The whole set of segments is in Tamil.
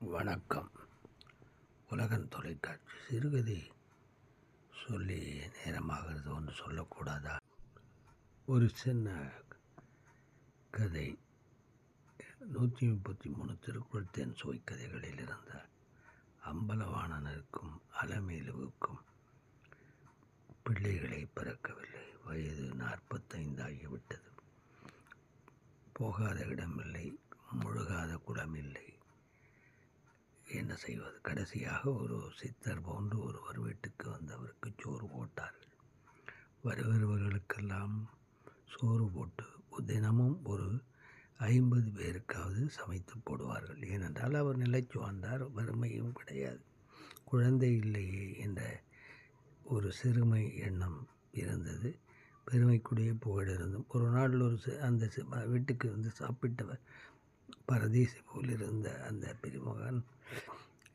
வணக்கம். உலகன் தொலைக்காட்சி சிறுகதை. சொல்லி நேரமாகிறது ஒன்று சொல்லக்கூடாதா? ஒரு சின்ன கதை. நூற்றி முப்பத்தி மூணு திருக்குறள் தென் சுவை கதைகளில் இருந்த அம்பலவாணனுக்கும் அலமேலுவுக்கும் பிள்ளைகளை பிறக்கவில்லை. வயது நாற்பத்தைந்தாகிவிட்டது போகாத இடமில்லை முழுகாத குளமில்லை. என்ன செய்வது? கடைசியாக ஒரு சித்தர் போன்று ஒருவர் வீட்டுக்கு வந்து அவருக்கு சோறு போட்டார்கள். வருகிறவர்களுக்கெல்லாம் சோறு போட்டு தினமும் ஒரு ஐம்பது பேருக்காவது சமைத்து போடுவார்கள். ஏனென்றால் அவர் நிலைச்சு வந்தார் வறுமையும் கிடையாது. குழந்தை இல்லையே என்ற ஒரு சிறுமை எண்ணம் இருந்தது. பெருமைக்குடைய புகழ் இருந்தும் ஒரு நாள் ஒரு அந்த வீட்டுக்கு வந்து சாப்பிட்டவர் பரதேசி போல் இருந்த அந்த பெருமகன்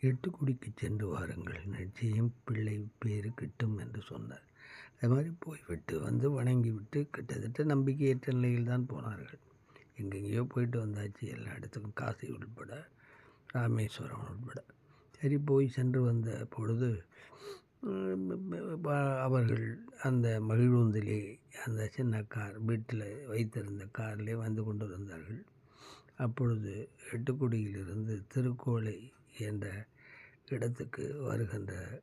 எட்டுக்குடிக்கு சென்று வாருங்கள். நிச்சயம் பிள்ளை பேர் கிட்டும் என்று சொன்னார். அது மாதிரி போய்விட்டு வந்து வணங்கிவிட்டு கிட்டத்தட்ட நம்பிக்கையற்ற நிலையில் தான் போனார்கள். எங்கெங்கேயோ போயிட்டு வந்தாச்சு. எல்லா இடத்துக்கும் காசி உள்பட ராமேஸ்வரம் உள்பட. சரி போய் சென்று வந்த பொழுது அவர்கள் அந்த மகிழ்வுந்திலே அந்த சின்ன கார் வீட்டில் வைத்திருந்த காரிலே வந்து கொண்டு வந்தார்கள் அப்பொழுது எட்டுக்குடியிலிருந்து திருக்கோளை என்ற இடத்துக்கு வருகின்ற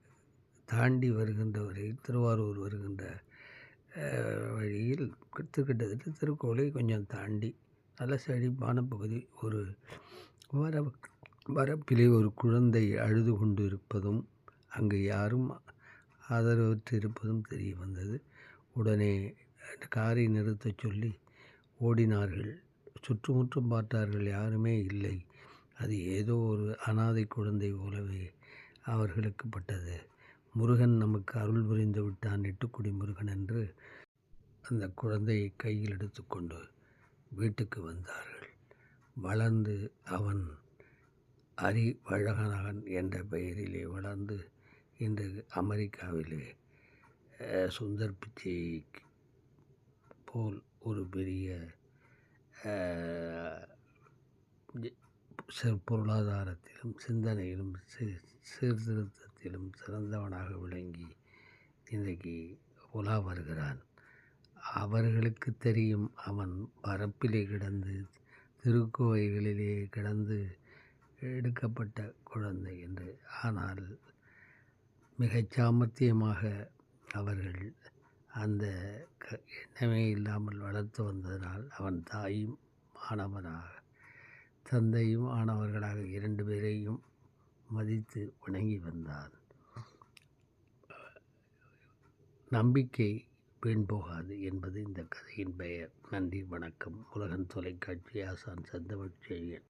தாண்டி வருகின்ற வரையில் திருவாரூர் வருகின்ற வழியில் கிட்ட- கிட்டத்தட்ட திருக்கோளை கொஞ்சம் தாண்டி நல்ல செழிப்பான பகுதி ஒரு வர வரப்பிலே ஒரு குழந்தை அழுது கொண்டு இருப்பதும் அங்கு யாரும் ஆதரவற்று இருப்பதும் தெரிய வந்தது. உடனே காரை நிறுத்தச் சொல்லி ஓடினார்கள். சுற்றுமுற்றும் பார்த்தார்கள் யாருமே இல்லை. அது ஏதோ ஒரு அனாதை குழந்தை போலவே அவர்களுக்கு பட்டது முருகன் நமக்கு அருள் புரிந்து விட்டான் எட்டுக்குடி முருகன் என்று அந்த குழந்தையை கையில் எடுத்துக்கொண்டு வீட்டுக்கு வந்தார்கள். வளர்ந்து அவன் அறிவழகனகன் என்ற பெயரிலே வளர்ந்து இன்று அமெரிக்காவிலே சுந்தர் பிச்சை போல் ஒரு பெரிய பொருளாதாரத்திலும் சிந்தனையிலும் சீ- சீர்திருத்தத்திலும் சிறந்தவனாக விளங்கி இன்றைக்கு உலா வருகிறான். அவர்களுக்கு தெரியும் அவன் பரப்பிலே கிடந்து திருக்கோயில்களிலே கிடந்து எடுக்கப்பட்ட குழந்தை என்று. ஆனால் மிகச் சாமர்த்தியமாக அவர்கள் அந்த க- எண்ணமே இல்லாமல் வளர்த்து வந்ததனால் அவன் தாயும் மாணவனாக தந்தையும் ஆனவர்களாக இரண்டு பேரையும் மதித்து வணங்கி வந்தார் நம்பிக்கை வீண் போகாது என்பது இந்த கதையின் பெயர். நன்றி வணக்கம். உலகன் தொலைக்காட்சி ஆசான் சந்தவச்செழியன்